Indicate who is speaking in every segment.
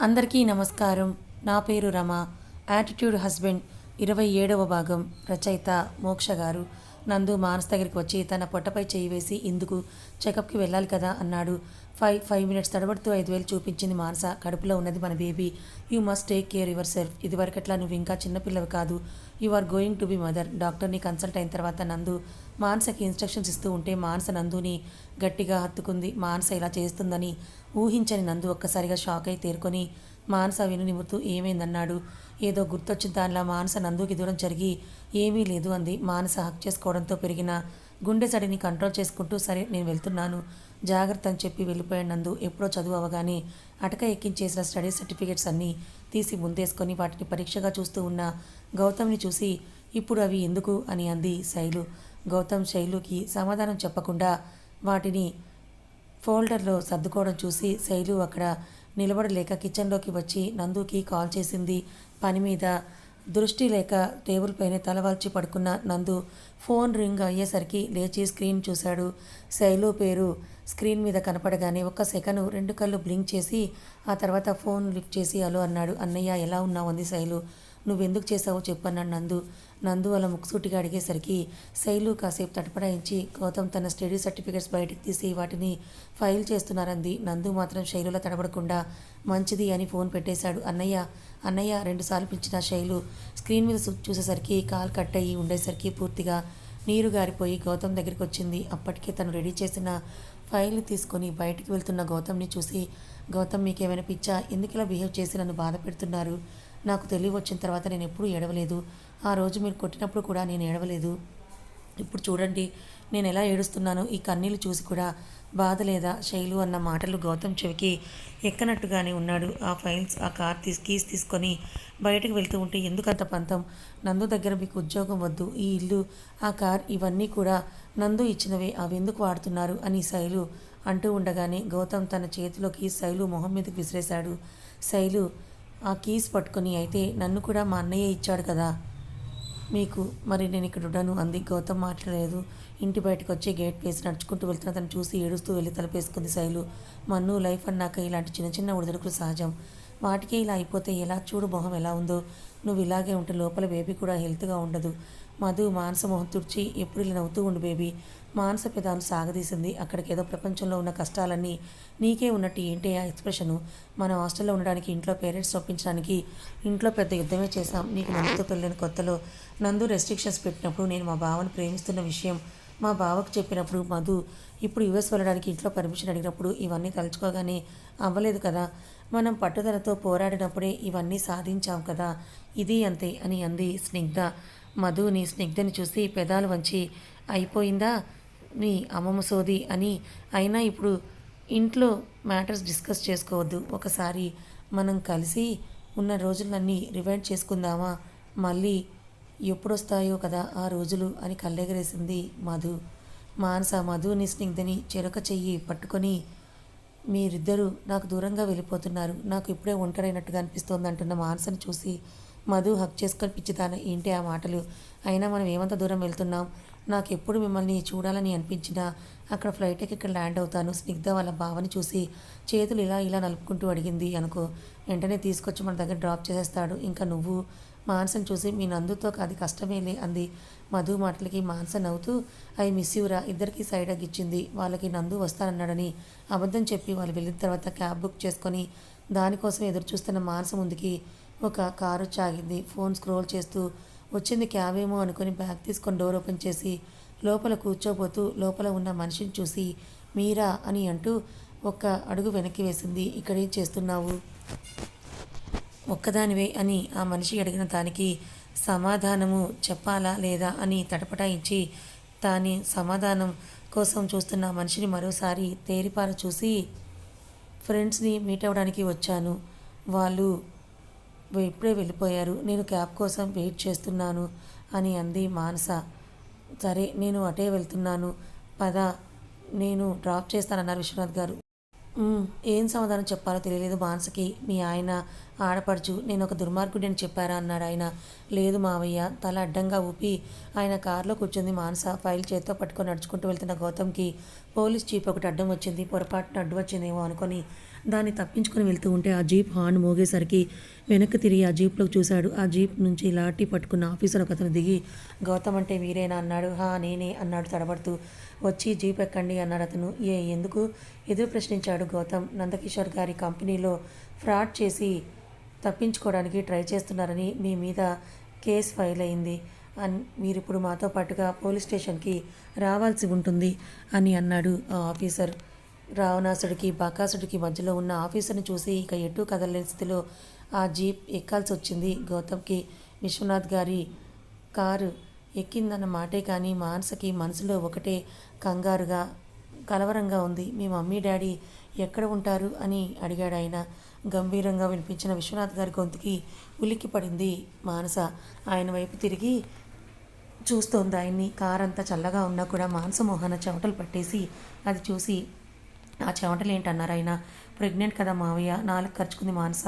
Speaker 1: అందరికీ నమస్కారం. నా పేరు రమ. యాటిట్యూడ్ హస్బెండ్ ఇరవై ఏడవ భాగం. రచయిత మోక్ష గారు. నందు మానస్ దగ్గరికి వచ్చి తన పొట్టపై చేయి వేసి ఇందుకు చెకప్కి వెళ్ళాలి కదా అన్నాడు. ఫైవ్ ఫైవ్ మినిట్స్ తడబడుతూ ఐదు వేలు చూపించింది మానస. కడుపులో ఉన్నది మన baby. You must take care yourself. ఇదివరకట్లా నువ్వు ఇంకా చిన్నపిల్లవి కాదు. You are going to be mother. డాక్టర్ని కన్సల్ట్ అయిన తర్వాత నందు మానసకి ఇన్స్ట్రక్షన్స్ ఇస్తూ ఉంటే మానస నందుని గట్టిగా హత్తుకుంది. మానస ఇలా చేస్తుందని ఊహించని నందు ఒక్కసారిగా షాక్ అయి తేరుకొని మానస విను నిమురుతూ ఏమైందన్నాడు? ఏదో గుర్తొచ్చిన దానిలా మానస నందుకి దూరం జరిగి ఏమీ లేదు అంది. మానస హక్ చేసుకోవడంతో పెరిగిన గుండె సడిని కంట్రోల్ చేసుకుంటూ సరే నేను వెళ్తున్నాను. జాగ్రత్త అని చెప్పి వెళ్ళిపోయినందు ఎప్పుడో చదువు అవగానే అటక ఎక్కించేసిన స్టడీ సర్టిఫికేట్స్ అన్నీ తీసి ముందేసుకొని వాటిని పరీక్షగా చూస్తూ ఉన్న గౌతమ్ని చూసి ఇప్పుడు అవి ఎందుకు? అని అంది శైలు. గౌతమ్ శైలుకి సమాధానం చెప్పకుండా వాటిని ఫోల్డర్లో సర్దుకోవడం చూసి శైలు అక్కడ నిలబడలేక కిచెన్లోకి వచ్చి నందుకి కాల్ చేసింది. పని మీద దృష్టి లేక టేబుల్ పైన తలవాల్చి పడుకున్న నందు ఫోన్ రింగ్ అయ్యేసరికి లేచి స్క్రీన్ చూశాడు. శైలు పేరు స్క్రీన్ మీద కనపడగానే ఒక్క సెకను రెండు కళ్ళు బ్లింక్ చేసి ఆ తర్వాత ఫోన్ లిఫ్ట్ చేసి హలో అన్నాడు. అన్నయ్య ఎలా ఉన్నావు? అంది శైలు. నువ్వెందుకు చేసావో చెప్పన్నాడు నందు. నందు అలా ముక్సూటిగా అడిగేసరికి శైలు కాసేపు తటపడాయించి గౌతమ్ తన స్టడీ సర్టిఫికేట్స్ బయటకు తీసి వాటిని ఫైల్ చేస్తున్నారంది. నందు మాత్రం శైలులా తడబడకుండా మంచిది అని ఫోన్ పెట్టేశాడు. అన్నయ్య అన్నయ్య రెండుసార్లు పిలిచిన శైలు స్క్రీన్ మీద చూసేసరికి కాల్ కట్ అయ్యి ఉండేసరికి పూర్తిగా నీరు గారిపోయి గౌతమ్ దగ్గరికి వచ్చింది అప్పటికే తను రెడీ చేసిన ఫైల్ని తీసుకొని బయటికి వెళ్తున్న గౌతమ్ని చూసి గౌతమ్ మీకేమైనా పిచ్చా? ఎందుకు ఇలా బిహేవ్ చేసి నన్ను బాధ పెడుతున్నారు? నాకు తెలివి వచ్చిన తర్వాత నేను ఎప్పుడూ ఏడవలేదు. ఆ రోజు మీరు కొట్టినప్పుడు కూడా నేను ఏడవలేదు. ఇప్పుడు చూడండి నేను ఎలా ఏడుస్తున్నానో ఈ కన్నీళ్ళు చూసి కూడా బాధ లేదా శైలు అన్న మాటలు గౌతమ్ చెవికి ఎక్కనట్టుగానే ఉన్నాడు. ఆ ఫైల్స్ ఆ కార్ తీసి కీస్ తీసుకొని బయటకు వెళ్తూ ఉంటే ఎందుకంత పంతం? నందు దగ్గర మీకు ఉద్యోగం వద్దు. ఈ ఇల్లు ఆ కార్ ఇవన్నీ కూడా నందు ఇచ్చినవే. అవి ఎందుకు వాడుతున్నారు? అని శైలు అంటూ ఉండగానే గౌతమ్ తన చేతిలోకి శైలు మొహం మీదకి విసిరేశాడు. శైలు ఆ కీస్ పట్టుకొని అయితే నన్ను కూడా మా అన్నయ్య ఇచ్చాడు కదా? మీకు మరి నేను ఇక్కడ ఉండను అంది గౌతమ్ మాట్లాడలేదు. ఇంటి బయటకు వచ్చి గేట్ వేసి నడుచుకుంటూ వెళ్తున్న తను చూసి ఏడుస్తూ వెళ్ళి తలపేసుకుంది శైలు. మన్ను లైఫ్ అన్నాక ఇలాంటి చిన్న చిన్న ఒడిదుడుకులు సహజం. వాటికే ఇలా అయిపోతే ఎలా? చూడు మొహం ఎలా ఉందో. నువ్వు ఇలాగే ఉంటే లోపల బేబీ కూడా హెల్త్గా ఉండదు. మధు మానస మొహం తుడిచి ఎప్పుడు ఇలా నవ్వుతూ ఉండు బేబీ. మానస పెదాలు సాగదీసింది. అక్కడికేదో ప్రపంచంలో ఉన్న కష్టాలన్నీ నీకే ఉన్నట్టు ఏంటి ఆ ఎక్స్ప్రెషను. మనం హాస్టల్లో ఉండడానికి ఇంట్లో పేరెంట్స్ ఒప్పించడానికి ఇంట్లో పెద్ద యుద్ధమే చేశాం. నీకు నందుతో పెళ్ళిన కొత్తలో నందు రెస్ట్రిక్షన్స్ పెట్టినప్పుడు నేను మా బావను ప్రేమిస్తున్న విషయం మా బావకు చెప్పినప్పుడు మధు ఇప్పుడు యుఎస్ వెళ్ళడానికి ఇంట్లో పర్మిషన్ అడిగినప్పుడు ఇవన్నీ తలుచుకోగానే అవ్వలేదు కదా. మనం పట్టుదలతో పోరాడినప్పుడే ఇవన్నీ సాధించాం కదా. ఇది అంతే అని అంది స్నిగ్ధ. మధుని స్నిగ్ధని చూసి పెదాలు వంచి అయిపోయిందా? నీ అమ్మమ్మ సోది అని అయినా ఇప్పుడు ఇంట్లో మ్యాటర్స్ డిస్కస్ చేసుకోవద్దు. ఒకసారి మనం కలిసి ఉన్న రోజులన్నీ రివైండ్ చేసుకుందామా? మళ్ళీ ఎప్పుడొస్తాయో కదా ఆ రోజులు అని కళ్ళెగరేసింది మధు. మానస మధుని స్నిగ్ధని చెరొక చెయ్యి పట్టుకొని మీరిద్దరూ నాకు దూరంగా వెళ్ళిపోతున్నారు. నాకు ఇప్పుడే ఒంటరైనట్టుగా అనిపిస్తోంది అంటున్న మానసని చూసి మధు హక్ చేసుకొని పిచ్చితాను ఏంటి ఆ మాటలు? అయినా మనం ఏమంత దూరం వెళ్తున్నాం? నాకు ఎప్పుడు మిమ్మల్ని చూడాలని అనిపించినా అక్కడ ఫ్లైట్ ఎక్కి ఇక్కడ ల్యాండ్ అవుతాను. స్నిగ్ధ వాళ్ళ బావని చూసి చేతులు ఇలా ఇలా నలుపుకుంటూ అడిగింది అనుకో. వెంటనే తీసుకొచ్చి మన దగ్గర డ్రాప్ చేసేస్తాడు. ఇంకా నువ్వు మాన్సన్ చూసి మీ నందుతో అది కష్టమేలే అంది. మధు మాటలకి మాన్సన్ అవుతూ ఐ మిస్ యూరా ఇద్దరికి సైడ్ అగ్ ఇచ్చింది వాళ్ళకి నందు వస్తానన్నాడని అబద్ధం చెప్పి వాళ్ళు వెళ్ళిన తర్వాత క్యాబ్ బుక్ చేసుకొని దానికోసం ఎదురు చూస్తున్న మానస ముందుకి ఒక కారు చాగింది. ఫోన్ స్క్రోల్ చేస్తూ వచ్చింది క్యావేమో అనుకుని బ్యాగ్ తీసుకొని డోర్ ఓపెన్ చేసి లోపల కూర్చోబోతూ లోపల ఉన్న మనిషిని చూసి మీరా అని అంటూ ఒక్క అడుగు వెనక్కి వేసింది. ఇక్కడేం చేస్తున్నావు? ఒక్కదానివే అని ఆ మనిషి అడిగిన దానికి సమాధానము చెప్పాలా లేదా? అని తటపటాయించి తాని సమాధానం కోసం చూస్తున్న మనిషిని మరోసారి తేరిపార చూసి ఫ్రెండ్స్ని మీట్ అవ్వడానికి వచ్చాను. వాళ్ళు ఇప్పుడే వెళ్ళిపోయారు. నేను క్యాబ్ కోసం వెయిట్ చేస్తున్నాను అని అంది మానస. సరే నేను అటే వెళ్తున్నాను. పద నేను డ్రాప్ చేస్తానన్నారు విశ్వనాథ్ గారు. ఏం సమాధానం చెప్పాలో తెలియలేదు మానసకి. మీ ఆయన ఆడపడుచు నేను ఒక దుర్మార్గుడి అని చెప్పారా అన్నాడు ఆయన. లేదు మావయ్య తల అడ్డంగా ఊపి ఆయన కారులో కూర్చుంది మానస. ఫైల్ చేత్తో పట్టుకొని నడుచుకుంటూ వెళ్తున్న గౌతమ్కి పోలీస్ చీప్ ఒకటి అడ్డం వచ్చింది. పొరపాటున అడ్డు వచ్చిందేమో అనుకొని దాన్ని తప్పించుకొని వెళ్తూ ఉంటే ఆ జీప్ హార్న్ మోగేసరికి వెనక్కి తిరిగి ఆ జీప్లోకి చూశాడు. ఆ జీప్ నుంచి లాఠీ పట్టుకున్న ఆఫీసర్ ఒకతను దిగి గౌతమ్ అంటే మీరేనా? అన్నాడు. హా నేనే అన్నాడు తడబడుతూ. వచ్చి జీప్ ఎక్కండి అన్నాడు అతను. ఏ ఎందుకు? ఎదురు ప్రశ్నించాడు గౌతమ్. నందకిషోర్ గారి కంపెనీలో ఫ్రాడ్ చేసి తప్పించుకోవడానికి ట్రై చేస్తున్నారని మీ మీద కేసు ఫైల్ అయింది. అన్ మీరు ఇప్పుడు మాతో పాటుగా పోలీస్ స్టేషన్కి రావాల్సి ఉంటుంది అని అన్నాడు ఆ ఆఫీసర్. రావణాసుడికి బకాసుడికి మధ్యలో ఉన్న ఆఫీసర్ని చూసి ఇక ఎటు కదలలేని స్థితిలో ఆ జీప్ ఎక్కాల్సి వచ్చింది. గౌతమ్కి విశ్వనాథ్ గారి కారు ఎక్కిందన్న మాటే కానీ మానసకి మనసులో ఒకటే కంగారుగా కలవరంగా ఉంది. మీ మమ్మీ డాడీ ఎక్కడ ఉంటారు? అని అడిగాడు ఆయన. గంభీరంగా వినిపించిన విశ్వనాథ్ గారి గొంతుకి ఉలిక్కి పడింది మానస. ఆయన వైపు తిరిగి చూస్తోంది ఆయన్ని. కారంతా చల్లగా ఉన్నా కూడా మానస మోహన చెమటలు పట్టేసి అది చూసి ఆ చెమటలు ఏంటన్నారు ఆయన ప్రెగ్నెంట్ కదా మావయ్య నాలుగు ఖర్చుకుంది మానస.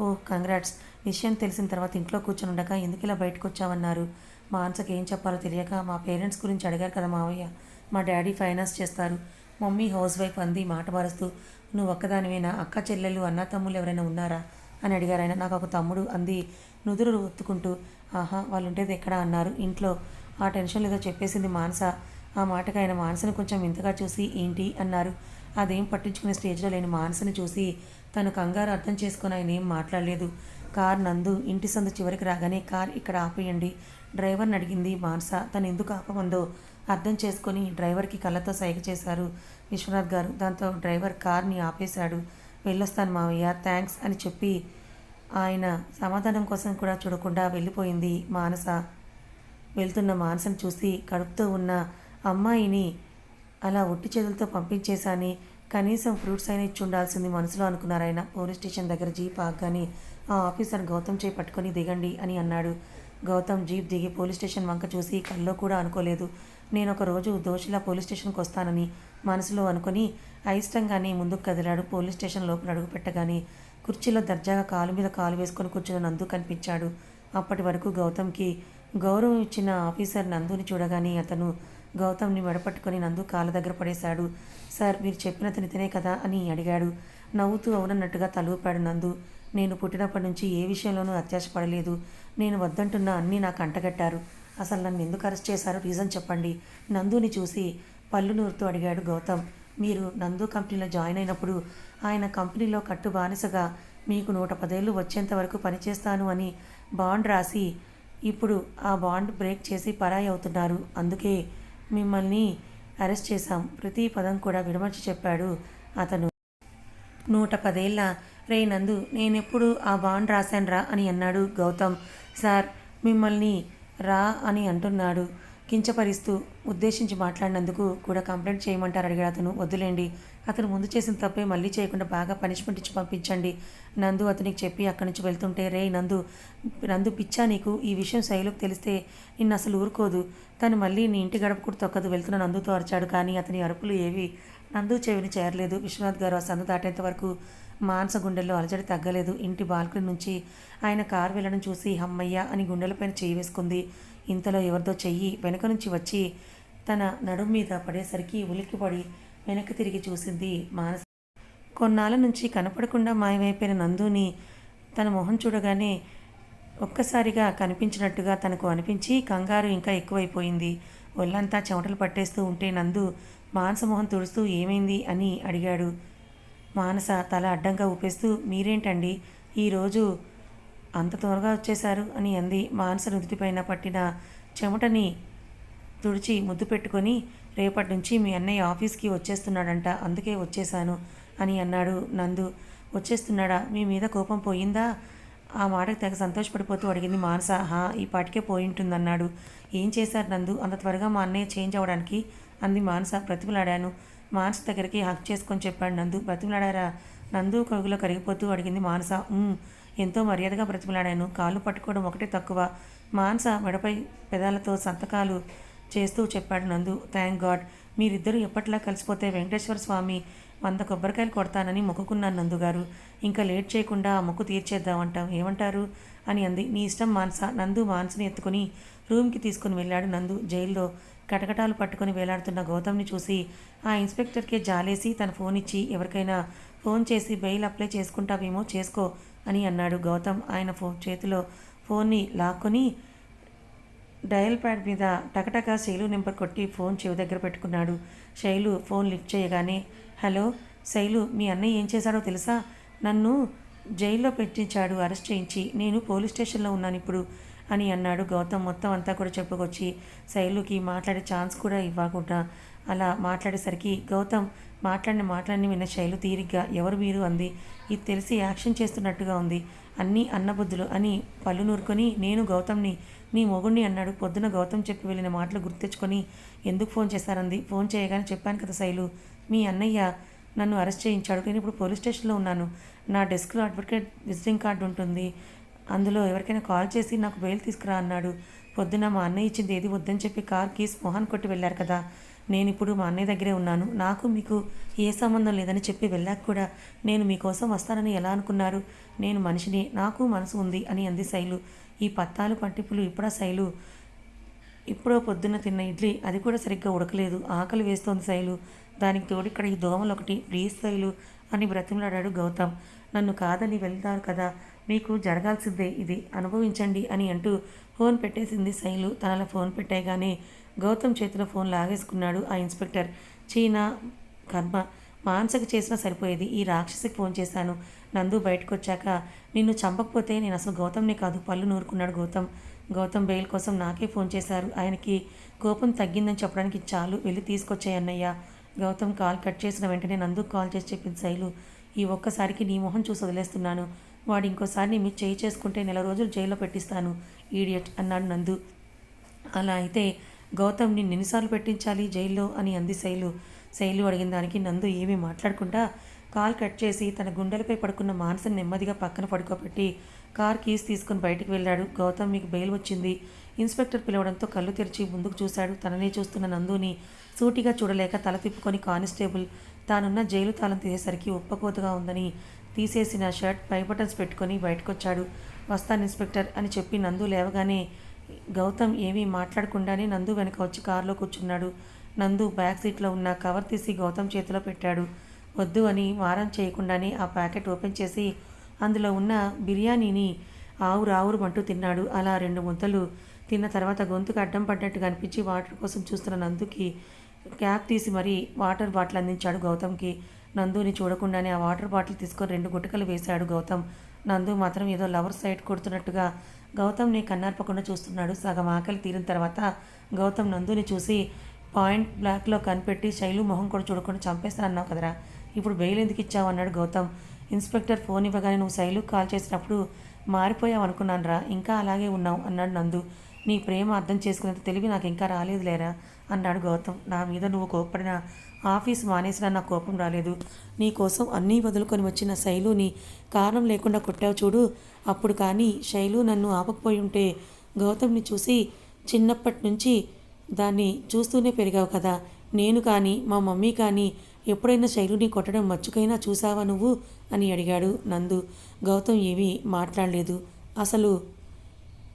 Speaker 1: ఓ కంగ్రాట్స్. విషయం తెలిసిన తర్వాత ఇంట్లో కూర్చొని ఉండగా ఎందుకు ఇలా బయటకు వచ్చావన్నారు మానసకి ఏం చెప్పాలో తెలియక మా పేరెంట్స్ గురించి అడిగారు కదా మావయ్య. మా డాడీ ఫైనాన్స్ చేస్తారు. మమ్మీ హౌస్ వైఫ్ అంది మాట మారుస్తూ. నువ్వు ఒక్కదానివేనా? అక్క చెల్లెలు అన్న తమ్ముళ్ళు ఎవరైనా ఉన్నారా? అని అడిగారు ఆయన. నాకు ఒక తమ్ముడు అంది. నుదురు ఒత్తుకుంటూ. ఆహా వాళ్ళు ఉండేది ఎక్కడ? అన్నారు. ఇంట్లో. ఆ టెన్షన్ ఏదో చెప్పేసింది మానస. ఆ మాటకు ఆయన మానసను కొంచెం ఇంతగా చూసి ఏంటి? అన్నారు. అదేం పట్టించుకునే స్టేజ్లో లేని మానసుని చూసి తను కంగారు అర్థం చేసుకుని ఆయన ఏం మాట్లాడలేదు. కార్ నందు ఇంటి సందు చివరికి రాగానే కార్ ఇక్కడ ఆపేయండి. డ్రైవర్ని అడిగింది మానస. తను ఎందుకు ఆపమందో అర్థం చేసుకొని డ్రైవర్కి కళ్ళతో సైగ చేశారు విశ్వనాథ్ గారు. దాంతో డ్రైవర్ కార్ని ఆపేశాడు. వెళ్ళొస్తాను మావయ్య థ్యాంక్స్ అని చెప్పి ఆయన సమాధానం కోసం కూడా చూడకుండా వెళ్ళిపోయింది మానస. వెళ్తున్న మానసను చూసి కడుపుతో ఉన్న అమ్మాయిని అలా ఒట్టి చేతులతో పంపించేశాని. కనీసం ఫ్రూట్స్ అయినా ఇచ్చి ఉండాల్సింది మనసులో అనుకున్నారు ఆయన. పోలీస్ స్టేషన్ దగ్గర జీప్ ఆగ్గాని ఆ ఆఫీసర్ గౌతమ్ చేయి పట్టుకొని దిగండి అని అన్నాడు. గౌతమ్ జీప్ దిగి పోలీస్ స్టేషన్ వంక చూసి కల్లో కూడా అనుకోలేదు. నేను ఒక రోజు దోషిలా పోలీస్ స్టేషన్కి వస్తానని మనసులో అనుకుని అయిష్టంగానే ముందుకు కదిలాడు. పోలీస్ స్టేషన్ లోపల అడుగుపెట్టగానే కుర్చీలో దర్జాగా కాలు మీద కాలు వేసుకొని కూర్చున్న నందు కనిపించాడు. అప్పటి వరకు గౌతమ్కి గౌరవం ఇచ్చిన ఆఫీసర్ నందుని చూడగానే అతను గౌతమ్ని మెడపట్టుకొని నందు కాళ్ళ దగ్గర పడేశాడు. సార్ మీరు చెప్పిన తినితేనే కదా అని అడిగాడు. నవ్వుతూ అవునన్నట్టుగా తలూపాడు నందు. నేను పుట్టినప్పటి నుంచి ఏ విషయంలోనూ అత్యాశపడలేదు. నేను వద్దంటున్న అన్నీ నాకు అంటగట్టారు. అసలు నన్ను ఎందుకు అరెస్ట్ చేశారో రీజన్ చెప్పండి నందుని చూసి పళ్ళు నూరుతూ అడిగాడు గౌతమ్. మీరు నందు కంపెనీలో జాయిన్ అయినప్పుడు ఆయన కంపెనీలో కట్టు బానిసగా మీకు నూట పదేళ్ళు వచ్చేంత వరకు పనిచేస్తాను అని బాండ్ రాసి ఇప్పుడు ఆ బాండ్ బ్రేక్ చేసి పరాయి అవుతున్నారు. అందుకే మిమ్మల్ని అరెస్ట్ చేశాం. ప్రతి పదం కూడా విడమర్చి చెప్పాడు అతను. నూట పదేళ్ళ రే నందు నేనెప్పుడు ఆ బాండ్ రాశాన్రా అని అన్నాడు గౌతమ్. సార్ మిమ్మల్ని రా అని అంటున్నాడు. కించపరిస్తూ ఉద్దేశించి మాట్లాడినందుకు కూడా కంప్లైంట్ చేయమంటారు అడిగాడు అతను. వద్దులేండి అతను ముందు చేసిన తప్పే మళ్ళీ చేయకుండా బాగా పనిష్మెంట్ ఇచ్చి పంపించండి. నందు అతనికి చెప్పి అక్కడి నుంచి వెళ్తుంటే రే నందు నందు పిచ్చా నీకు ఈ విషయం శైలుకు తెలిస్తే నిన్ను అసలు ఊరుకోదు. తను మళ్ళీ నీ ఇంటి గడప కూడా తొక్కదు వెళ్తున్న నందుతో అరిచాడు. కానీ అతని అరుపులు ఏవి? నందు చెవిని చేరలేదు. విశ్వనాథ్ గారు ఆ సందు దాటేంత వరకు మానస గుండెల్లో అలజడి తగ్గలేదు. ఇంటి బాల్కనీ నుంచి ఆయన కారు వెళ్ళడం చూసి హమ్మయ్య అని గుండెలపైన చేయి వేసుకుంది. ఇంతలో ఎవరిదో చెయ్యి వెనక నుంచి వచ్చి తన నడుం మీద పడేసరికి ఉలిక్కిపడి వెనక్కి తిరిగి చూసింది మానస. కొన్నాళ్ళ నుంచి కనపడకుండా మాయమైపోయిన నందుని తన మొహం చూడగానే ఒక్కసారిగా కనిపించినట్టుగా తనకు అనిపించి కంగారు ఇంకా ఎక్కువైపోయింది. ఒళ్ళంతా చెమటలు పట్టేస్తూ ఉంటే నందు మానస మొహం తుడుస్తూ ఏమైంది అని అడిగాడు. మానస తల అడ్డంగా ఊపేస్తూ మీరేంటండి? ఈరోజు అంత త్వరగా వచ్చేశారు? అని అంది. మానస నుదుటిపైన పట్టిన చెమటని తుడిచి ముద్దు పెట్టుకొని రేపటి నుంచి మీ అన్నయ్య ఆఫీస్కి వచ్చేస్తున్నాడంట అందుకే వచ్చేశాను అని అన్నాడు నందు. వచ్చేస్తున్నాడా? మీ మీద కోపం పోయిందా? ఆ మాటకు తెగ సంతోషపడిపోతూ అడిగింది మానస. హా ఈ పాటికే పోయింటుందన్నాడు. ఏం చేశారు నందు? అంత త్వరగా మా అన్నయ్య చేంజ్ అవ్వడానికి అంది మానస. బ్రతిమలాడాను. మానస దగ్గరికి హక్ చేసుకొని చెప్పాడు నందు. బ్రతిమలాడారా? నందు కగులో కరిగిపోతూ అడిగింది మానస. ఎంతో మర్యాదగా బ్రతిమలాడాను. కాళ్ళు పట్టుకోవడం ఒకటే తక్కువ. మానస మెడపై పెదాలతో సంతకాలు చేస్తూ చెప్పాడు నందు. Thank God. మీరిద్దరూ ఎప్పట్లా కలిసిపోతే వెంకటేశ్వర స్వామి వంద కొబ్బరికాయలు కొడతానని మొక్కుకున్నాను నందుగారు ఇంకా లేట్ చేయకుండా ఆ మొక్కు తీర్చేద్దామంటాం. ఏమంటారు? అని అంది. నీ ఇష్టం మాన్స. నందు మాన్సని ఎత్తుకుని రూమ్కి తీసుకుని వెళ్ళాడు నందు. జైల్లో కటకటాలు పట్టుకుని వేలాడుతున్న గౌతమ్ని చూసి ఆ ఇన్స్పెక్టర్కే జాలేసి తన ఫోన్ ఇచ్చి ఎవరికైనా ఫోన్ చేసి బెయిల్ అప్లై చేసుకుంటావేమో చేసుకో అని అన్నాడు గౌతమ్. ఆయన ఫోన్ చేతిలో ఫోన్ని లాక్కొని డయల్ ప్యాడ్ మీద టకటక శైలు నెంబర్ కొట్టి ఫోన్ చెవి దగ్గర పెట్టుకున్నాడు. శైలు ఫోన్ లిఫ్ట్ చేయగానే హలో శైలు మీ అన్నయ్య ఏం చేశాడో తెలుసా? నన్ను జైల్లో పెట్టించాడు అరెస్ట్ చేయించి. నేను పోలీస్ స్టేషన్లో ఉన్నాను ఇప్పుడు అని అన్నాడు గౌతమ్. మొత్తం అంతా కూడా చెప్పుకొచ్చి శైలుకి మాట్లాడే ఛాన్స్ కూడా ఇవ్వకుండా అలా మాట్లాడేసరికి గౌతమ్ మాట్లాడిన మాటలన్నీ విన్న శైలు తీరిగ్గా ఎవరు మీరు అంది. ఇది తెలిసి యాక్షన్ చేస్తున్నట్టుగా ఉంది. అన్నీ అన్నబుద్ధులు అని పళ్ళు నూరుకొని నేను గౌతమ్ని నీ మొగుణ్ణి అన్నాడు. పొద్దున గౌతమ్ చెప్పి వెళ్ళిన మాటలు గుర్తెచ్చుకొని ఎందుకు ఫోన్ చేశారంది? ఫోన్ చేయగానే చెప్పాను కదా శైలు. మీ అన్నయ్య నన్ను అరెస్ట్ చేయించాడు. నేను ఇప్పుడు పోలీస్ స్టేషన్లో ఉన్నాను. నా డెస్క్లో అడ్వకేట్ విజిటింగ్ కార్డు ఉంటుంది. అందులో ఎవరికైనా కాల్ చేసి నాకు బెయిల్ తీసుకురా అన్నాడు. పొద్దున మా అన్నయ్య ఇచ్చింది ఏది వద్దని చెప్పి కార్ కీస్ మొహాన్ కొట్టి వెళ్ళారు కదా. నేను ఇప్పుడు మా అన్నయ్య దగ్గరే ఉన్నాను. నాకు మీకు ఏ సంబంధం లేదని చెప్పి వెళ్ళాక కూడా నేను మీకోసం వస్తానని ఎలా అనుకున్నారు? నేను మనిషిని నాకు మనసు ఉంది అని అంది శైలు. ఈ పత్తాలు పట్టిప్పులు ఇప్పుడా శైలు? ఇప్పుడో పొద్దున్న తిన్న ఇడ్లీ అది కూడా సరిగ్గా ఉడకలేదు. ఆకలి వేస్తోంది శైలు. దానికి తోడు ఇక్కడ ఈ దోమలు ఒకటి. ప్లీజ్ శైలు అని బ్రతిమలాడాడు గౌతమ్. నన్ను కాదని వెళ్తారు కదా మీకు జరగాల్సిందే ఇది. అనుభవించండి అని అంటూ ఫోన్ పెట్టేసింది శైలు. తనలా ఫోన్ పెట్టేయగానే గౌతమ్ చేతిలో ఫోన్ లాగేసుకున్నాడు ఆ ఇన్స్పెక్టర్. చీనా కర్మ మాన్సకు చేసినా సరిపోయేది. ఈ రాక్షసికి ఫోన్ చేశాను. నందు బయటకు వచ్చాక నిన్ను చంపకపోతే నేను అసలు గౌతమ్నే కాదు. పళ్ళు నూరుకున్నాడు గౌతమ్. గౌతమ్ బెయిల్ కోసం నాకే ఫోన్ చేశారు. ఆయనకి కోపం తగ్గిందని చెప్పడానికి చాలు. వెళ్ళి తీసుకొచ్చాయి అన్నయ్య. గౌతమ్ కాల్ కట్ చేసిన వెంటనే నందుకు కాల్ చేసి చెప్పింది శైలు. ఈ ఒక్కసారికి నీ మొహం చూసి వదిలేస్తున్నాను. వాడు ఇంకోసారి నీ మీద చేయి చేసుకుంటే నెల రోజులు జైల్లో పెట్టిస్తాను. ఈడియట్ అన్నాడు నందు. అలా అయితే గౌతమ్ని నిన్ను ఎన్నిసార్లు పెట్టించాలి జైల్లో అని అంది శైలు. శైలు అడిగిన దానికి నందు ఏమీ మాట్లాడకుండా కాల్ కట్ చేసి తన గుండెలపై పడుకున్న మానసని నెమ్మదిగా పక్కన పడుకోబెట్టి కార్ కీస్ తీసుకుని బయటికి వెళ్ళాడు. గౌతమ్ మీకు బెయిల్ వచ్చింది. ఇన్స్పెక్టర్ పిలవడంతో కళ్ళు తెరిచి ముందుకు చూశాడు. తననే చూస్తున్న నందుని సూటిగా చూడలేక తల తిప్పుకొని కానిస్టేబుల్ తానున్న జైలు తాళం తీసేసరికి ఉప్పకోతగా ఉందని తీసేసిన షర్ట్ పై బటన్స్ పెట్టుకొని బయటకొచ్చాడు. వస్తాను ఇన్స్పెక్టర్ అని చెప్పి నందు లేవగానే గౌతమ్ ఏమీ మాట్లాడకుండానే నందు వెనక వచ్చి కారులో కూర్చున్నాడు. నందు బ్యాక్ సీట్లో ఉన్న కవర్ తీసి గౌతమ్ చేతిలో పెట్టాడు. వద్దు అని వారం చేయకుండానే ఆ ప్యాకెట్ ఓపెన్ చేసి అందులో ఉన్న బిర్యానీని ఆవురు ఆవురుమంటూ తిన్నాడు. అలా రెండు ముద్దలు తిన్న తర్వాత గొంతుకు అడ్డం పడ్డట్టుగా అనిపించి వాటర్ కోసం చూస్తున్న నందుకి క్యాప్ తీసి మరీ వాటర్ బాటిల్ అందించాడు గౌతమ్కి. నందుని చూడకుండానే ఆ వాటర్ బాటిల్ తీసుకొని రెండు గుటకలు వేశాడు గౌతమ్. నందు మాత్రం ఏదో లవర్ సైడ్ కొడుతున్నట్టుగా గౌతమ్ని కన్నార్పకుండా చూస్తున్నాడు. సగం ఆకలి తీరిన తర్వాత గౌతమ్ నందుని చూసి పాయింట్ బ్లాక్లో కనిపెట్టి శైలు మొహం కూడా చూడకుండా చంపేస్తానన్నావు కదరా. ఇప్పుడు బెయిల్ ఎందుకు ఇచ్చావు? అన్నాడు గౌతమ్. ఇన్స్పెక్టర్ ఫోన్ ఇవ్వగానే నువ్వు శైలు కాల్ చేసినప్పుడు మారిపోయావు అనుకున్నాను రా ఇంకా అలాగే ఉన్నావు అన్నాడు నందు. నీ ప్రేమ అర్థం చేసుకునేంత తెలివి నాకు ఇంకా రాలేదు లేరా అన్నాడు గౌతమ్. నా మీద నువ్వు కోప్పడిన ఆఫీస్ మానేసినా నా కోపం రాలేదు. నీ కోసం అన్నీ వదులుకొని వచ్చిన శైలుని కారణం లేకుండా కొట్టావు చూడు. అప్పుడు కానీ శైలు నన్ను ఆపకపోయి ఉంటే గౌతమ్ని చూసి చిన్నప్పటి నుంచి దాన్ని చూస్తూనే పెరిగావు కదా. నేను కానీ మా మమ్మీ కానీ ఎప్పుడైనా శైలుని కొట్టడం మచ్చుకైనా చూసావా నువ్వు? అని అడిగాడు నందు. గౌతమ్ ఏమీ మాట్లాడలేదు. అసలు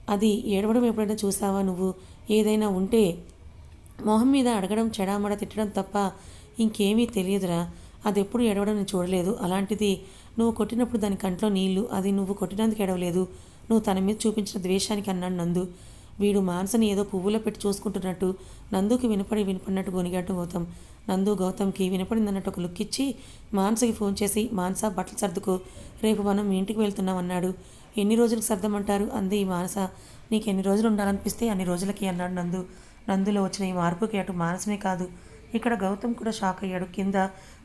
Speaker 1: అది ఏడవడం ఎప్పుడైనా చూసావా నువ్వు? ఏదైనా ఉంటే మొహం మీద అడగడం చెడామడ తిట్టడం తప్ప ఇంకేమీ తెలియదురా. అది ఎప్పుడు ఎడవడం నేను చూడలేదు. అలాంటిది నువ్వు కొట్టినప్పుడు దాని కంట్లో నీళ్ళు అది నువ్వు కొట్టినందుకు ఎడవలేదు నువ్వు తన మీద చూపించిన ద్వేషానికి అన్నాడు నందు. వీడు మానసని ఏదో పువ్వులో పెట్టి చూసుకుంటున్నట్టు నందుకి వినపడి వినపడినట్టు గొనిగాడు గౌతమ్. నందు గౌతమ్కి వినపడిందన్నట్టు ఒక లుక్ ఇచ్చి మానసకి ఫోన్ చేసి మానస బట్టలు సర్దుకో. రేపు మనం మీ ఇంటికి వెళ్తున్నాం అన్నాడు. ఎన్ని రోజులకు సర్దమంటారు? అంది ఈ మానస. నీకు ఎన్ని రోజులు ఉండాలనిపిస్తే అన్ని రోజులకి అన్నాడు నందు. నందులో వచ్చిన ఈ మార్పుకి అటు మానసమే కాదు ఇక్కడ గౌతమ్ కూడా షాక్ అయ్యాడు. కింద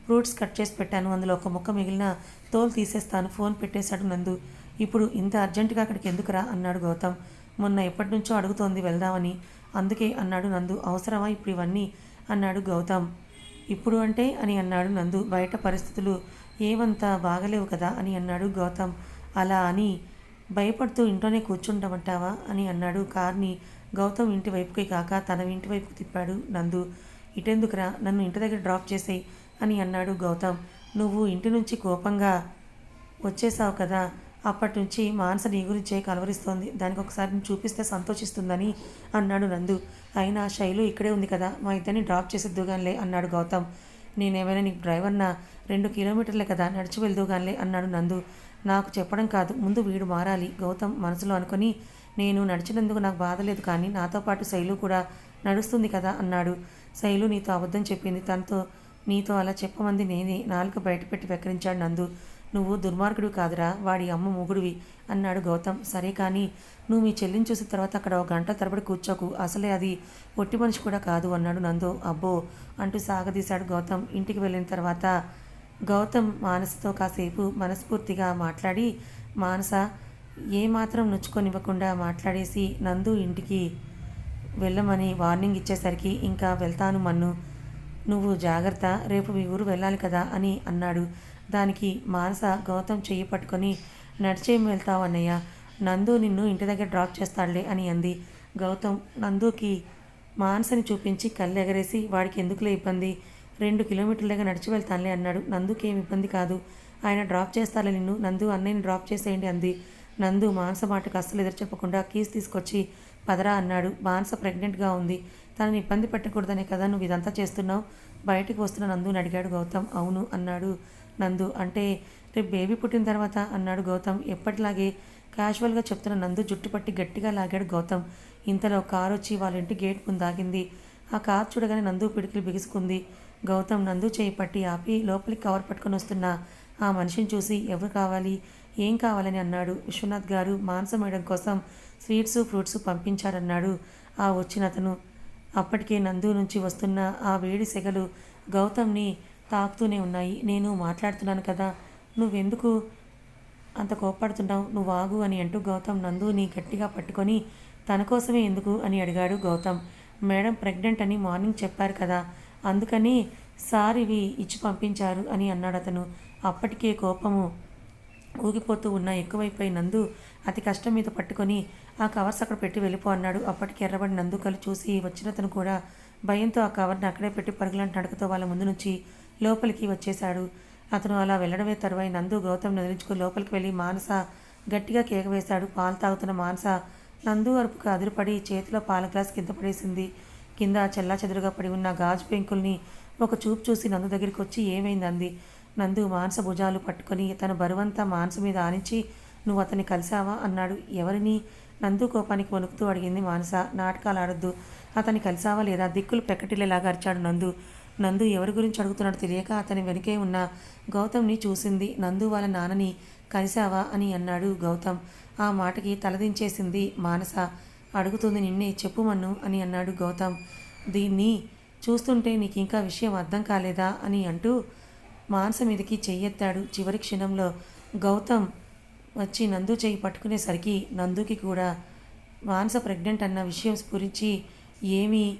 Speaker 1: ఫ్రూట్స్ కట్ చేసి పెట్టాను. అందులో ఒక ముక్క మిగిలిన తోలు తీసేస్తాను. ఫోన్ పెట్టేశాడు నందు. ఇప్పుడు ఇంత అర్జెంటుగా అక్కడికి ఎందుకురా అన్నాడు గౌతమ్. మొన్న ఎప్పటి నుంచో అడుగుతోంది వెళ్దామని. అందుకే అన్నాడు నందు. అవసరమా ఇప్పుడు ఇవన్నీ? అన్నాడు గౌతమ్. ఇప్పుడు అంటే? అని అన్నాడు నందు. బయట పరిస్థితులు ఏమంతా బాగలేవు కదా? అని అన్నాడు గౌతమ్. అలా అని భయపడుతూ ఇంట్లోనే కూర్చుంటామంటావా అని అన్నాడు. కార్ని గౌతమ్ ఇంటి వైపుకి కాక తన ఇంటి వైపుకి తిప్పాడు నందు. ఇటెందుకురా నన్ను ఇంటి దగ్గర డ్రాప్ చేసేయి అని అన్నాడు గౌతమ్. నువ్వు ఇంటి నుంచి కోపంగా వచ్చేసావు కదా అప్పటి నుంచి మానస నీ గురించే కలవరిస్తోంది. దానికి ఒకసారి నేను చూపిస్తే సంతోషిస్తుందని అన్నాడు నందు. అయినా శైలు ఇక్కడే ఉంది కదా మా ఇద్దరిని డ్రాప్ చేసేద్దుగానిలే అన్నాడు గౌతమ్. నేనేమైనా నీకు డ్రైవర్నా? రెండు కిలోమీటర్లే కదా నడిచి వెళ్దుగానిలే అన్నాడు నందు. నాకు చెప్పడం కాదు ముందు వీడు మారాలి. గౌతమ్ మనసులో అనుకుని నేను నడిచినందుకు నాకు బాధ లేదు కానీ నాతో పాటు శైలు కూడా నడుస్తుంది కదా అన్నాడు. శైలు నీతో అబద్ధం చెప్పింది. తనతో నీతో అలా చెప్పమంది నేనే. నాలుక బయటపెట్టి వెక్కరించాడు నందు. నువ్వు దుర్మార్గుడు కాదురా. వాడి అమ్మ మొగుడివి అన్నాడు గౌతమ్. సరే కానీ నువ్వు మీ చెల్లిని చూసిన తర్వాత అక్కడ ఒక గంట తరబడి కూర్చోకు. అసలే అది ఒట్టి మనిషి కూడా కాదు అన్నాడు నందు. అబ్బో! అంటూ సాగదీశాడు గౌతమ్. ఇంటికి వెళ్ళిన తర్వాత గౌతమ్ మానసతో కాసేపు మనస్ఫూర్తిగా మాట్లాడి మానస ఏమాత్రం నొచ్చుకొనివ్వకుండా మాట్లాడేసి నందు ఇంటికి వెళ్ళమని వార్నింగ్ ఇచ్చేసరికి ఇంకా వెళ్తాను మన్ను. నువ్వు జాగ్రత్త రేపు మీ ఊరు వెళ్ళాలి కదా అని అన్నాడు. దానికి మానస గౌతమ్ చెయ్యి పట్టుకొని నడిచేం వెళ్తావు అన్నయ్య. నందు నిన్ను ఇంటి దగ్గర డ్రాప్ చేస్తాడులే అని అంది. గౌతమ్ నందుకి మానసని చూపించి కళ్ళు ఎగరేసి వాడికి ఎందుకులే ఇబ్బంది? రెండు కిలోమీటర్లుగా నడిచి వెళ్తానులే అన్నాడు. నందుకేం ఏం ఇబ్బంది కాదు. ఆయన డ్రాప్ చేస్తాలే నిన్ను. నందు అన్నయ్యని డ్రాప్ చేసేయండి అంది. నందు మానస మాటకు అస్సలు ఎదురు చెప్పకుండా కీస్ తీసుకొచ్చి పదరా అన్నాడు. మానస ప్రెగ్నెంట్గా ఉంది. తనని ఇబ్బంది పెట్టకూడదనే కదా నువ్వు ఇదంతా చేస్తున్నావు. బయటికి వస్తున్న నందుని అడిగాడు గౌతమ్. అవును అన్నాడు నందు. అంటే రేపు బేబీ పుట్టిన తర్వాత అన్నాడు గౌతమ్. ఎప్పటిలాగే క్యాజువల్గా చెప్తున్న నందు జుట్టు పట్టి గట్టిగా లాగాడు గౌతమ్. ఇంతలో కారు వచ్చి వాళ్ళ ఇంటి గేట్ ముందు ఆగింది. ఆ కారు చూడగానే నందు పిడికిలు బిగుసుకుంది. గౌతమ్ నందు చేయి పట్టి ఆపి లోపలికి కవర్ పట్టుకొని వస్తున్న ఆ మనిషిని చూసి ఎవరు కావాలి? ఏం కావాలని అన్నాడు. విశ్వనాథ్ గారు మాంసం మేడం కోసం స్వీట్స్ ఫ్రూట్స్ పంపించారన్నాడు ఆ వచ్చిన అతను. అప్పటికే నందు నుంచి వస్తున్న ఆ వేడి సెగలు గౌతమ్ని తాకుతూనే ఉన్నాయి. నేను మాట్లాడుతున్నాను కదా నువ్వెందుకు అంత కోప్పడుతున్నావు? నువ్వు ఆగు అని అంటూ గౌతమ్ నందుని గట్టిగా పట్టుకొని తన కోసమే ఎందుకు అని అడిగాడు గౌతమ్. మేడం ప్రెగ్నెంట్ అని మార్నింగ్ చెప్పారు కదా అందుకని సార్ ఇవి ఇచ్చి పంపించారు అని అన్నాడు అతను. అప్పటికే కోపము ఊగిపోతూ ఉన్న ఎక్కువైపోయి నందు అతి కష్టం మీద పట్టుకొని ఆ కవర్స్ అక్కడ పెట్టి వెళ్ళిపో అన్నాడు. అప్పటికి ఎర్రబడి నందు చూసి వచ్చినతను కూడా భయంతో ఆ కవర్ని అక్కడే పెట్టి పరుగులాంటి నడకతో వాళ్ళ ముందు నుంచి లోపలికి వచ్చేశాడు. అతను అలా వెళ్ళడమే తరువాయి నందు గౌతమ్ నదిలించుకుని లోపలికి వెళ్ళి మానస గట్టిగా కేక వేశాడు పాలు తాగుతున్న మానస నందు అరుపుకు అదిరిపడి చేతిలో పాల గ్లాస్ కింద పడేసింది. కింద చెల్లా చెదురుగా పడి ఉన్న గాజు పెంకుల్ని ఒక చూపు చూసి నందు దగ్గరికి వచ్చి ఏమైంది అంది? నందు మానస భుజాలు పట్టుకొని తన బరువంతా మానస మీద ఆనించి నువ్వు అతన్ని కలిసావా అన్నాడు. ఎవరిని? నందు కోపానికి వణుకుతూ అడిగింది మానస. నాటకాలు ఆడొద్దు అతన్ని కలిసావా లేదా? దిక్కులు పెక్కటిల్లేలాగా అరిచాడు నందు. నందు ఎవరి గురించి అడుగుతున్నాడో తెలియక అతని వెనుకే ఉన్న గౌతమ్ని చూసింది. నందు వాళ్ళ నాన్నని కలిసావా అని అన్నాడు గౌతమ్. ఆ మాటకి తలదించేసింది మానస. అడుగుతుంది నిన్నే చెప్పు మన్ను అని అన్నాడు గౌతమ్. దీన్ని చూస్తుంటే నీకు ఇంకా విషయం అర్థం కాలేదా? అని అంటూ మానస మీదకి చెయ్యెత్తాడు. చివరి క్షణంలో గౌతమ్ వచ్చి నందు చేయి పట్టుకునేసరికి నందుకి కూడా మానస ప్రెగ్నెంట్ అన్న విషయం స్ఫురించి ఏమీ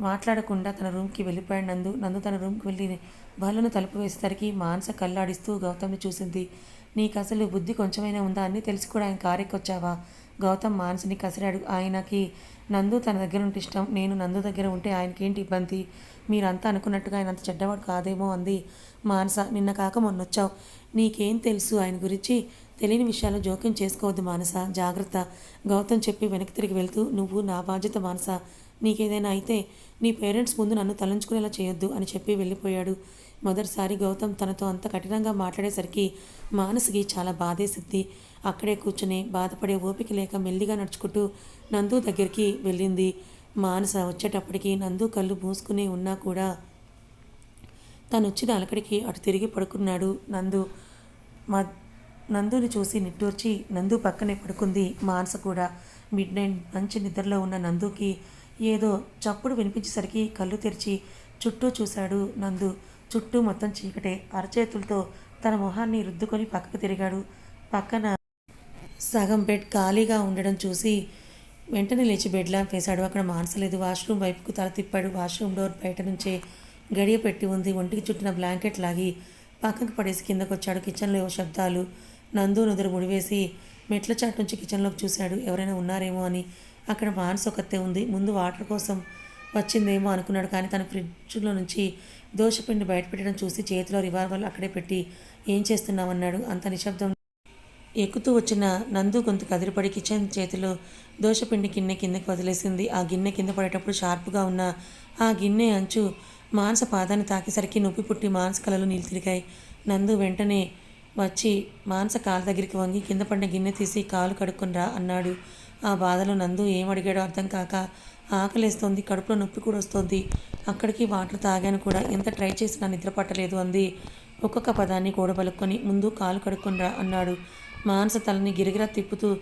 Speaker 1: మాట్లాడకుండా తన రూమ్కి వెళ్ళిపోయాడు నందు. నందు తన రూమ్కి వెళ్ళి బలను తలుపు వేసేసరికి మానస కళ్ళాడిస్తూ గౌతమ్ని చూసింది. నీకు అసలు బుద్ధి కొంచెమైనా ఉందా? అని తెలిసి కూడా ఆయన కారెక్కొచ్చావా? గౌతమ్ మానసుని కసిరాడు. ఆయనకి నందు తన దగ్గర ఉంటే ఇష్టం నేను నందు దగ్గర ఉంటే ఆయనకేంటి ఇబ్బంది? మీరంతా అనుకున్నట్టుగా ఆయన అంత చెడ్డవాడు కాదేమో అంది. మానస నిన్న కాక మొన్నొచ్చావు. నీకేం తెలుసు ఆయన గురించి? తెలియని విషయాలు జోక్యం చేసుకోవద్దు మానస. జాగ్రత్త. గౌతమ్ చెప్పి వెనక్కి తిరిగి వెళ్తూ నువ్వు నా బాధ్యత మానస. నీకేదైనా అయితే నీ పేరెంట్స్ ముందు నన్ను తలంచుకునేలా చేయొద్దు అని చెప్పి వెళ్ళిపోయాడు. మొదటిసారి గౌతమ్ తనతో అంత కఠినంగా మాట్లాడేసరికి మానసికి చాలా బాధేసిద్ది. అక్కడే కూర్చుని బాధపడే ఓపిక లేక మెల్లిగా నడుచుకుంటూ నందు దగ్గరికి వెళ్ళింది. మానస వచ్చేటప్పటికి నందు కళ్ళు మూసుకుని ఉన్నా కూడా తను వచ్చిన అలకడికి అటు తిరిగి పడుకున్నాడు నందు. మా నందుని చూసి నిట్టూర్చి నందు పక్కనే పడుకుంది మానస కూడా. మిడ్ నైట్ మంచి నిద్రలో ఉన్న నందుకి ఏదో చప్పుడు వినిపించేసరికి కళ్ళు తెరిచి చుట్టూ చూశాడు నందు. చుట్టూ మొత్తం చీకటే అరచేతులతో తన మొహాన్ని రుద్దుకొని పక్కకు తిరిగాడు. పక్కన సగం బెడ్ ఖాళీగా ఉండడం చూసి వెంటనే లేచి బెడ్ ల్యాంప్ వేశాడు. అక్కడ మానసలేదు వాష్రూమ్ వైపుకు తల తిప్పాడు. వాష్రూమ్ డోర్ బయట నుంచే గడియ పెట్టి ఉంది. ఒంటికి చుట్టిన బ్లాంకెట్ లాగి పక్కకు పడేసి కిందకు వచ్చాడు కిచెన్లో ఏవో శబ్దాలు నందు నుదురు ముడివేసి మెట్ల చాటు నుంచి కిచెన్లోకి చూశాడు. ఎవరైనా ఉన్నారేమో అని అక్కడ మానస ఒకతే ఉంది. ముందు వాటర్ కోసం వచ్చిందేమో అనుకున్నాడు. కానీ తన ఫ్రిడ్జ్లో నుంచి దోశపిండి బయట పెట్టడం చూసి చేతిలో రివాల్వర్లు అక్కడే పెట్టి ఏం చేస్తున్నామన్నాడు అంత నిశ్శబ్దం ఎక్కుతూ వచ్చిన నందు గొంతు కదిలిపడి కిచెన్ చేతిలో దోశపిండి గిన్నె కిందకి వదిలేసింది. ఆ గిన్నె కింద పడేటప్పుడు షార్ప్గా ఉన్న ఆ గిన్నె అంచు మానస పాదాన్ని తాకేసరికి నొప్పి పుట్టి మానస కళలు నీళ్ళు తిరిగాయి. నందు వెంటనే వచ్చి మానస కాలు దగ్గరికి వంగి కింద పడిన గిన్నె తీసి కాలు కడుక్కుని రా అన్నాడు. ఆ బాధలో నందు ఏం అడిగాడో అర్థం కాక ఆకలేస్తోంది కడుపులో నొప్పి కూడా వస్తుంది. అక్కడికి వాటర్ తాగాను కూడా. ఎంత ట్రై చేసినా నిద్ర పట్టలేదు అంది. ఒక్కొక్క పదాన్ని కూడబలుక్కొని ముందు కాలు కడుక్కునిరా అన్నాడు. మానస తలని గిరిగిరా తిప్పుతూ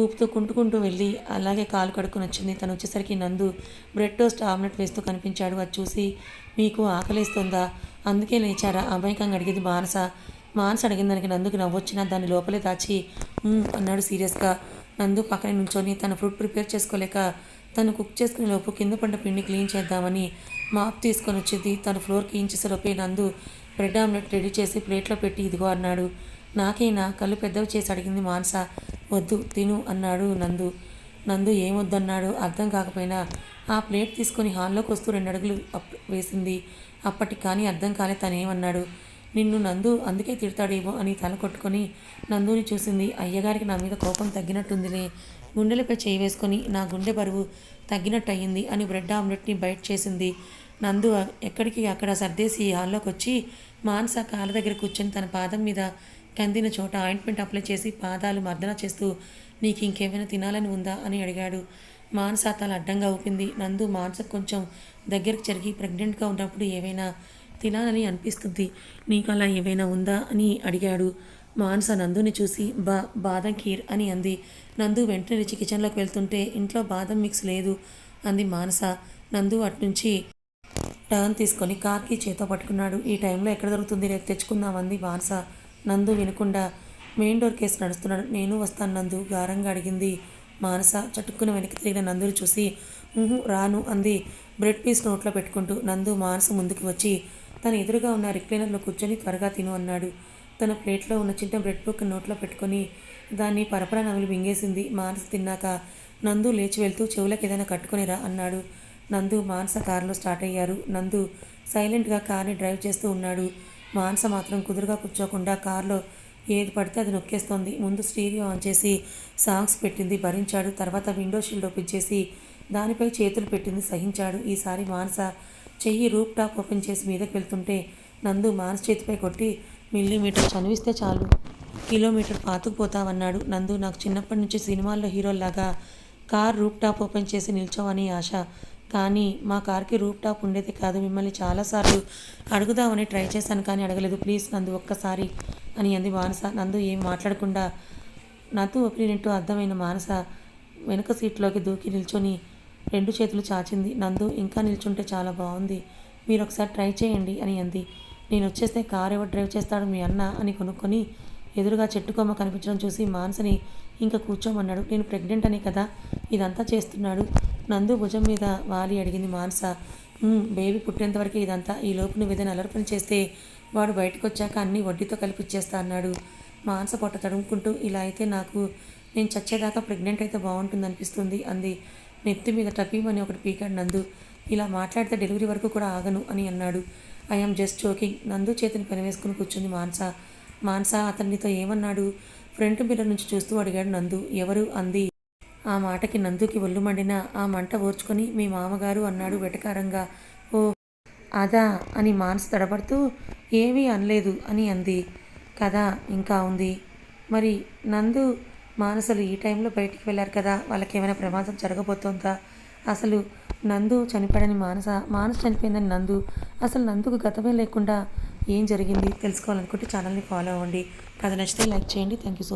Speaker 1: ఊపుతూ కుంటుకుంటూ వెళ్ళి అలాగే కాలు కడుక్కుని వచ్చింది. తను వచ్చేసరికి నందు బ్రెడ్ టోస్ట్ ఆమ్లెట్ వేస్తూ కనిపించాడు. అది చూసి మీకు ఆకలేస్తుందా? అందుకే లేచారా? అమాయకంగా అడిగింది మానస. మానస అడిగిన దానికి నందుకు నవ్వొచ్చినా దాన్ని లోపలే దాచి అన్నాడు సీరియస్గా. నందు పక్కనే నుంచొని తన ఫుడ్ ప్రిపేర్ చేసుకోలేక తను కుక్ చేసుకునే లోపు కింద పడ్డ పిండి క్లీన్ చేద్దామని మాప్ తీసుకొని వచ్చేది. తను ఫ్లోర్ క్లీన్ చేసేలోపే నందు బ్రెడ్ ఆమ్లెట్ రెడీ చేసి ప్లేట్లో పెట్టి ఇదిగో అన్నాడు. నాకేనా కళ్ళు పెద్దవి చేసి అడిగింది మానస. వద్దు తిను అన్నాడు నందు. నందు ఏం వద్దన్నాడు అర్థం కాకపోయినా ఆ ప్లేట్ తీసుకొని హాల్లోకి వస్తూ రెండు అడుగులు అప్ వేసింది. అప్పటికి కానీ అర్థం కాలే తనేమన్నాడు. నిన్ను నందు అందుకే తిడతాడేమో అని తల కొట్టుకొని నందుని చూసింది. అయ్యగారికి నా మీద కోపం తగ్గినట్టుందిలే. గుండెలపై చేయి వేసుకొని నా గుండె బరువు తగ్గినట్టు అయ్యింది అని బ్రెడ్ ఆమ్లెట్ని బయట చేసింది. నందు ఎక్కడికి అక్కడ సర్దేసి హాల్లోకి వచ్చి మానస కాళ్ళ దగ్గర కూర్చొని తన పాదం మీద కందిన చోట ఆయింట్మెంట్ అప్లై చేసి పాదాలు మర్దన చేస్తూ నీకు ఇంకేమైనా తినాలని ఉందా? అని అడిగాడు. మానస తల అడ్డంగా ఊపింది. నందు మానస కొంచెం దగ్గరకు జరిగి ప్రెగ్నెంట్గా ఉన్నప్పుడు ఏవైనా తినాలని అనిపిస్తుంది. నీకు అలా ఏవైనా ఉందా? అని అడిగాడు. మానస నందుని చూసి బా బాదం ఖీర్ అని అంది. నందు వెంటనే లేచి కిచెన్లోకి వెళ్తుంటే ఇంట్లో బాదం మిక్స్ లేదు అంది మానస. నందు అట్నుంచి టర్న్ తీసుకొని కార్కి చేతో పట్టుకున్నాడు. ఈ టైంలో ఎక్కడ దొరుకుతుంది? రేపు తెచ్చుకుందామంది మానస. నందు వినకుండా మెయిన్ డోర్ కేసు నడుస్తున్నాడు. నేను వస్తాను నందు గారంగా అడిగింది మానస. చటుక్కున వెనక్కి తిరిగిన నందుని చూసి రాను అంది బ్రెడ్ పీస్ నోట్లో పెట్టుకుంటూ. నందు మానస ముందుకు వచ్చి తన ఎదురుగా ఉన్న రిక్లైనర్లో కూర్చొని త్వరగా తిను అన్నాడు. తన ప్లేట్లో ఉన్న చిన్న బ్రెడ్ బుక్ నోట్లో పెట్టుకొని దాన్ని పరపర నవ్వులు మింగేసింది మానస తిన్నాక నందు లేచి వెళ్తూ చెవులకు ఏదైనా కట్టుకునిరా అన్నాడు. నందు మానస కారులో స్టార్ట్ అయ్యారు. నందు సైలెంట్గా కార్ని డ్రైవ్ చేస్తూ ఉన్నాడు. మానస మాత్రం కుదురుగా కూర్చోకుండా కారులో ఏది పడితే అది నొక్కేస్తోంది. ముందు స్టీరియో ఆన్ చేసి సాంగ్స్ పెట్టింది భరించాడు. తర్వాత విండో షీల్డ్ ఓపెన్ చేసి దానిపై చేతులు పెట్టింది సహించాడు. ఈసారి మానస చెయ్యి రూప్ టాప్ ఓపెన్ చేసి మీదకి వెళ్తుంటే నందు మానస్ చేతిపై కొట్టి మిల్లీమీటర్ చనివిస్తే చాలు. కిలోమీటర్ పాతుకుపోతావన్నాడు నందు. నాకు చిన్నప్పటి నుంచి సినిమాల్లో హీరోల్లాగా కార్ రూప్ టాప్ ఓపెన్ చేసి నిల్చోవని ఆశ. కానీ మా కార్కి రూప్ టాప్ ఉండేది కాదు. మిమ్మల్ని చాలాసార్లు అడుగుదామని ట్రై చేశాను కానీ అడగలేదు. ప్లీజ్ నందు ఒక్కసారి అని అంది మానస. నందు ఏం మాట్లాడకుండా నాతో ఒపినట్టు అర్థమైన మానస. వెనుక సీట్లోకి దూకి నిల్చొని రెండు చేతులు చాచింది. నందు ఇంకా నిల్చుంటే చాలా బాగుంది. మీరు ఒకసారి ట్రై చేయండి అని అంది. నేను వచ్చేస్తే కార్ ఎవరు డ్రైవ్ చేస్తాడు మీ అన్న అని కొనుక్కొని ఎదురుగా చెట్టు కొమ్మ కనిపించడం చూసి మానసని ఇంకా కూర్చోమన్నాడు. నేను ప్రెగ్నెంట్ అనే కదా ఇదంతా చేస్తున్నాడు. నందు భుజం మీద వాలి అడిగింది మానస. బేబీ పుట్టేంతవరకు ఇదంతా. ఈ లోపు నువ్వు ఏదైనా అలర్ పని చేస్తే వాడు బయటకు వచ్చాక అన్ని వడ్డీతో కలిపిచ్చేస్తా అన్నాడు. మానస పొట్ట తడుముకుంటూ ఇలా అయితే నాకు నేను చచ్చేదాకా ప్రెగ్నెంట్ అయితే బాగుంటుంది అనిపిస్తుంది అంది. నెత్తి మీద టపీమని ఒకటి పీకాడు నందు. ఇలా మాట్లాడితే డెలివరీ వరకు కూడా ఆగను అని అన్నాడు. I'm just joking. నందు చేతిని పెనవేసుకుని కూర్చుంది మాన్సా. మాన్సా అతనితో ఏమన్నాడు? ఫ్రంట్ మిర్రర్ నుంచి చూస్తూ అడిగాడు నందు. ఎవరు? అంది. ఆ మాటకి నందుకి ఒళ్ళు మండిన ఆ మంట ఓర్చుకొని మీ మామగారు అన్నాడు వెటకారంగా. ఓ అదా అని మాన్స తడబడుతూ ఏమీ అనలేదు అని అంది. కదా ఇంకా ఉంది. మరి నందు మానసలు ఈ టైంలో బయటికి వెళ్ళారు కదా వాళ్ళకి ఏమైనా ప్రమాదం జరగబోతోందా? అసలు నందు చనిపోయాడని మానస మానస చనిపోయిందని నందు అసలు నందుకు గతమే లేకుండా ఏం జరిగింది? తెలుసుకోవాలనుకుంటే ఛానల్ని ఫాలో అవ్వండి. కథ నచ్చితే లైక్ చేయండి. Thank you so